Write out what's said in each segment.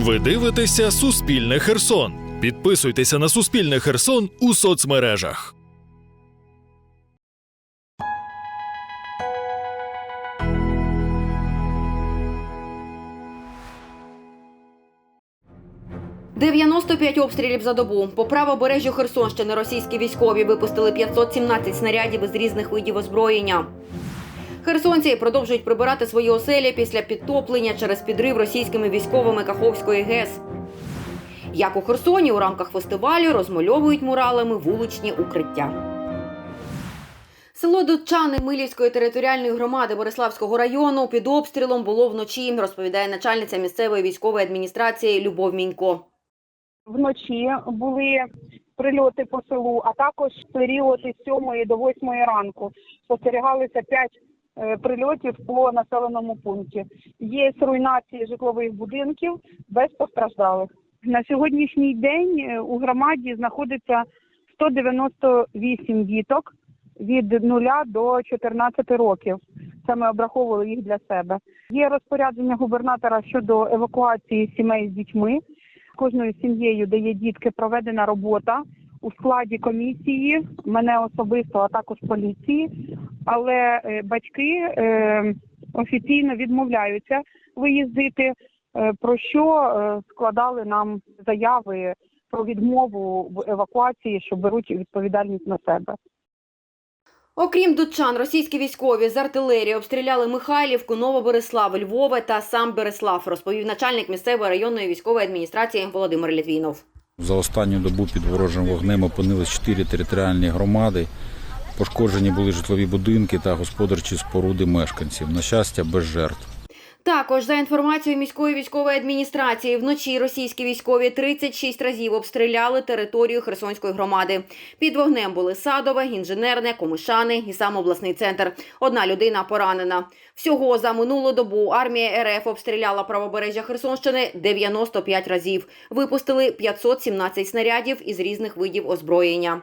Ви дивитеся Суспільне Херсон. Підписуйтеся на Суспільне Херсон у соцмережах. – 95 обстрілів за добу. По правобережжю Херсонщини російські військові випустили 517 снарядів із різних видів озброєння. Херсонці продовжують прибирати свої оселі після підтоплення через підрив російськими військовими Каховської ГЕС. Як у Херсоні у рамках фестивалю розмальовують муралами вуличні укриття. Село Дудчани Милівської територіальної громади Бориславського району під обстрілом було вночі, розповідає начальниця місцевої військової адміністрації Любов Мінько. вночі були прильоти по селу, а також період із 7 до 8 ранку спостерігалися 5 прильотів по населеному пункті. Є руйнації житлових будинків без постраждалих. На сьогоднішній день е, у громаді знаходиться 198 діток від 0 до 14 років. Це ми обраховували їх для себе. Є розпорядження губернатора щодо евакуації сімей з дітьми кожною сім'єю, де є дітки, проведена робота у складі комісії, мене особисто, а також поліції. Але е, батьки е, офіційно відмовляються виїздити, е, про що складали нам заяви про відмову в евакуації, що беруть відповідальність на себе. Окрім дудчан, російські військові з артилерії обстріляли Михайлівку, Новобереслав, Львове та сам Береслав, розповів начальник місцевої районної військової адміністрації Володимир Літвінов. За останню добу під ворожим вогнем опинились чотири територіальні громади. Пошкоджені були житлові будинки та господарчі споруди мешканців. На щастя, без жертв. Також за інформацією міської військової адміністрації, вночі російські військові 36 разів обстріляли територію Херсонської громади. Під вогнем були Садове, інженерне, Комишани і сам обласний центр. Одна людина поранена. Всього за минулу добу армія РФ обстріляла правобережжя Херсонщини 95 разів. Випустили 517 снарядів із різних видів озброєння.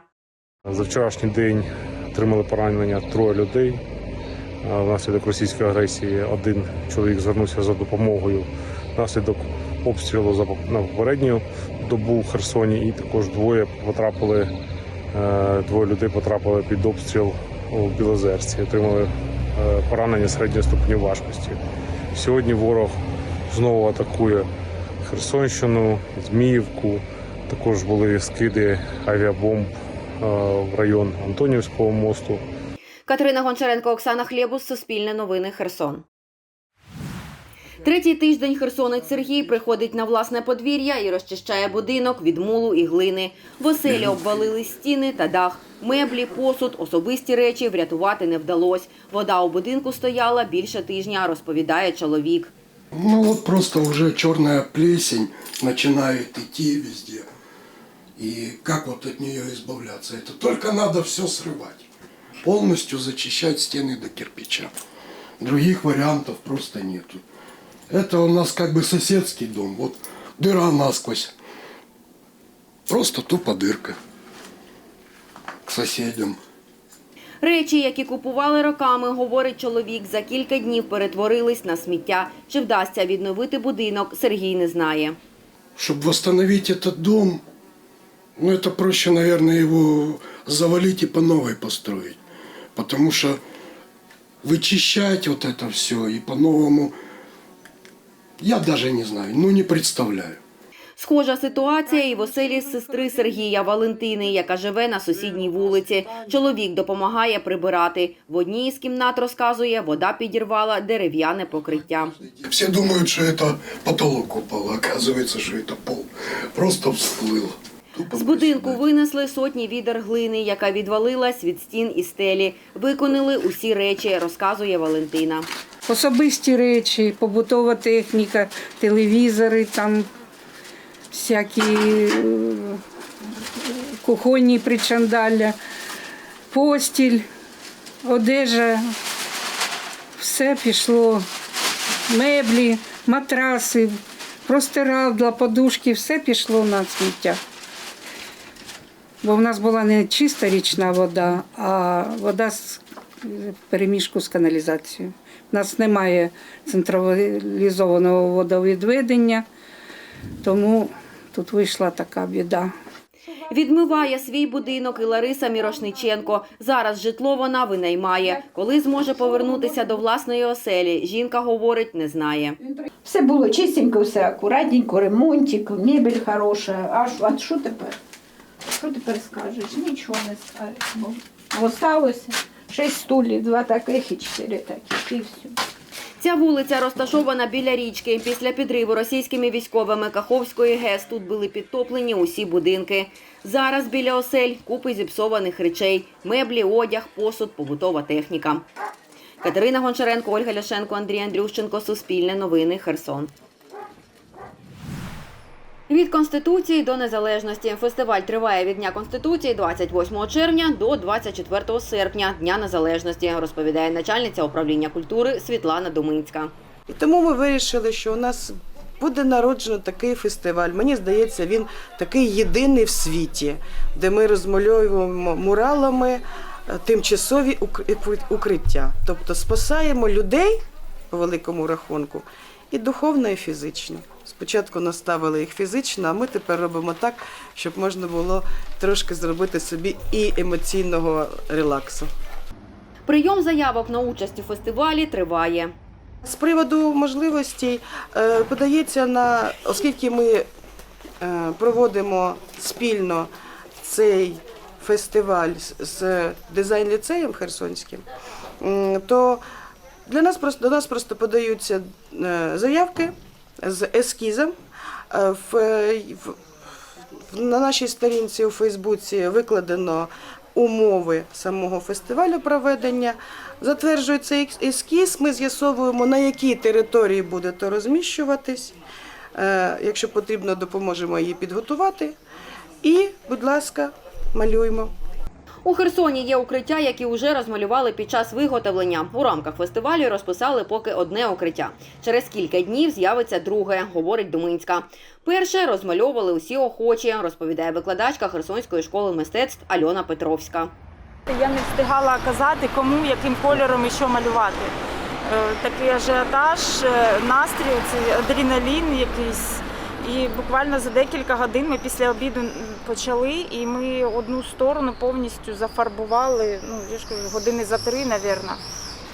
За вчорашній день отримали поранення троє людей. Внаслідок російської агресії один чоловік звернувся за допомогою внаслідок обстрілу на попередню добу в Херсоні, і також двоє потрапили, е, двоє людей потрапили під обстріл у Білозерці, отримали е, поранення середньої ступені важкості. Сьогодні ворог знову атакує Херсонщину, Зміївку. Також були скиди авіабомб е, в район Антонівського мосту. Катерина Гончаренко, Оксана Хлєбус, Суспільне новини, Херсон. Третій тиждень херсонець Сергій приходить на власне подвір'я і розчищає будинок від мулу і глини. В оселі обвалили стіни та дах. Меблі, посуд, особисті речі врятувати не вдалось. Вода у будинку стояла більше тижня, розповідає чоловік. Ну вот просто уже черная плесень начинает идти везде. Как вот от нее избавляться? Это только надо все срывать Полностью зачищать стены до кирпича. Других вариантов просто нету. Это у нас как бы соседский дом. Вот дыра насквозь. Просто тупо дырка. К соседям. Речі, які купували роками, говорить чоловік, за кілька днів перетворились на сміття. Чи вдасться відновити будинок, Сергій не знає. Чтобы восстановить этот дом, ну это проще, наверное, его завалить и по новой построить. Потому что вычищать вот это все и по-новому, я даже не знаю, ну не представляю. Схожа ситуація і в оселі сестри Сергія Валентини, яка живе на сусідній вулиці. Чоловік допомагає прибирати. В одній із кімнат розказує, вода підірвала дерев'яне покриття. Все думают, что это потолок упал, а оказывается, что это пол. Просто всплыло. З будинку винесли сотні відер глини, яка відвалилась від стін і стелі. Виконали усі речі, розказує Валентина. Особисті речі, побутова техніка, телевізори, там всякі е, кухонні причандалля, постіль, одежа, все пішло, меблі, матраси, простирадла, подушки, все пішло на сміття. Бо в нас була не чиста річна вода, а вода з в переміжку з каналізацією. У нас немає централізованого водовідведення, Тому тут вийшла така біда. Відмиває свій будинок і Лариса Мірошниченко. Зараз житло вона винаймає. Коли зможе повернутися до власної оселі, жінка говорить, не знає. Все було чистенько, все акуратненько, ремонтик, мебель хороша. А що тепер? Що тепер скажеш? Нічого не скажеш. Осталося шість стулів, два таких і чотири таких, і все. Ця вулиця розташована біля річки. Після підриву російськими військовими Каховської ГЕС тут були підтоплені усі будинки. Зараз біля осель купи зіпсованих речей, меблі, одяг, посуд, побутова техніка. Катерина Гончаренко, Ольга Ляшенко, Андрій Андрющенко. Суспільне новини. Херсон. Від Конституції до незалежності. Фестиваль триває від Дня Конституції 28 червня до 24 серпня, Дня Незалежності, розповідає начальниця управління культури Світлана Думинська. І тому ми вирішили, що у нас буде народжено такий фестиваль. Мені здається, він такий єдиний в світі, де ми розмальовуємо муралами е, тимчасові укр- укриття. Тобто спасаємо людей по великому рахунку і духовно, і фізично. Спочатку наставили їх фізично, а ми тепер робимо так, щоб можна було трошки зробити собі і емоційного релаксу. Прийом заявок на участь у фестивалі триває. З приводу можливостей е, подається на, оскільки ми е, проводимо спільно цей фестиваль з- дизайн-ліцеєм Херсонським, то для нас просто, до нас просто подаються е, заявки з ескізом. Е, В, на нашій сторінці у Фейсбуці викладено умови самого фестивалю проведення. Затверджується ескіз, ми з'ясовуємо, на якій території буде то розміщуватись. Е, Якщо потрібно, допоможемо її підготувати. І, будь ласка, малюємо. У Херсоні є укриття, які вже розмалювали під час виготовлення. У рамках фестивалю розписали поки одне укриття. Через кілька днів з'явиться друге, говорить Думинська. Перше розмальовували усі охочі, розповідає викладачка Херсонської школи мистецтв Альона Петровська. Я не встигала казати, кому, яким кольором і що малювати. Е, Такий ажіотаж, е, настрій, цей адреналін якийсь. І буквально за декілька годин ми після обіду почали, і ми одну сторону повністю зафарбували. Ну, я ж кажу, години за три, напевно.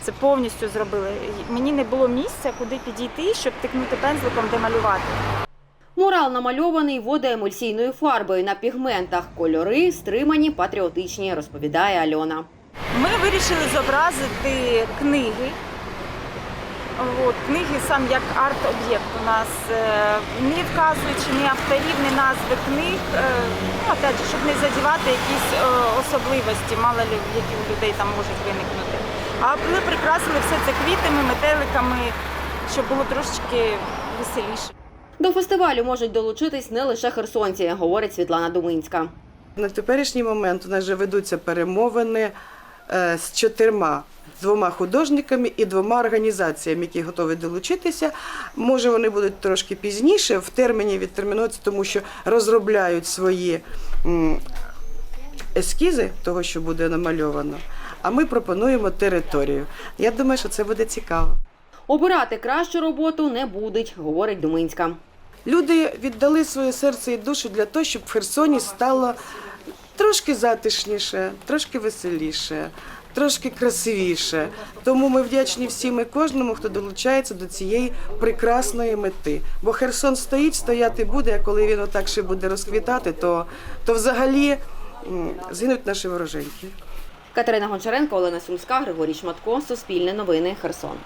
Це повністю зробили. Мені не було місця, куди підійти, щоб тикнути пензликом, де малювати. Мурал намальований водоемульсійною фарбою на пігментах. Кольори стримані, патріотичні, розповідає Альона. Ми вирішили зобразити книги. От, книги сам як арт-об'єкт у нас е, не вказуючи ні авторів, ні назви книг. е, Ну, опять же, щоб не задівати якісь е, особливості, мало ли які у людей там можуть виникнути. А ми прикрасили все це квітами, метеликами, щоб було трошечки веселіше. До фестивалю можуть долучитись не лише херсонці, говорить Світлана Думинська. На теперішній момент у нас вже ведуться перемовини з чотирма. Двома художниками і двома організаціями, які готові долучитися. Може, вони будуть трошки пізніше, в терміні відтермінуються, тому що розробляють свої ескізи того, що буде намальовано. А ми пропонуємо територію. Я думаю, що це буде цікаво. Обирати кращу роботу не будуть, говорить Думинська. Люди віддали своє серце і душу для того, щоб в Херсоні стало трошки затишніше, трошки веселіше, трошки красивіше. Тому ми вдячні всім і кожному, хто долучається до цієї прекрасної мети. Бо Херсон стоїть, стояти буде, а коли він отак ще буде розквітати, то, то взагалі згинуть наші вороженьки. Катерина Гончаренко, Олена Сумська, Григорій Шматко, Суспільне новини, Херсон.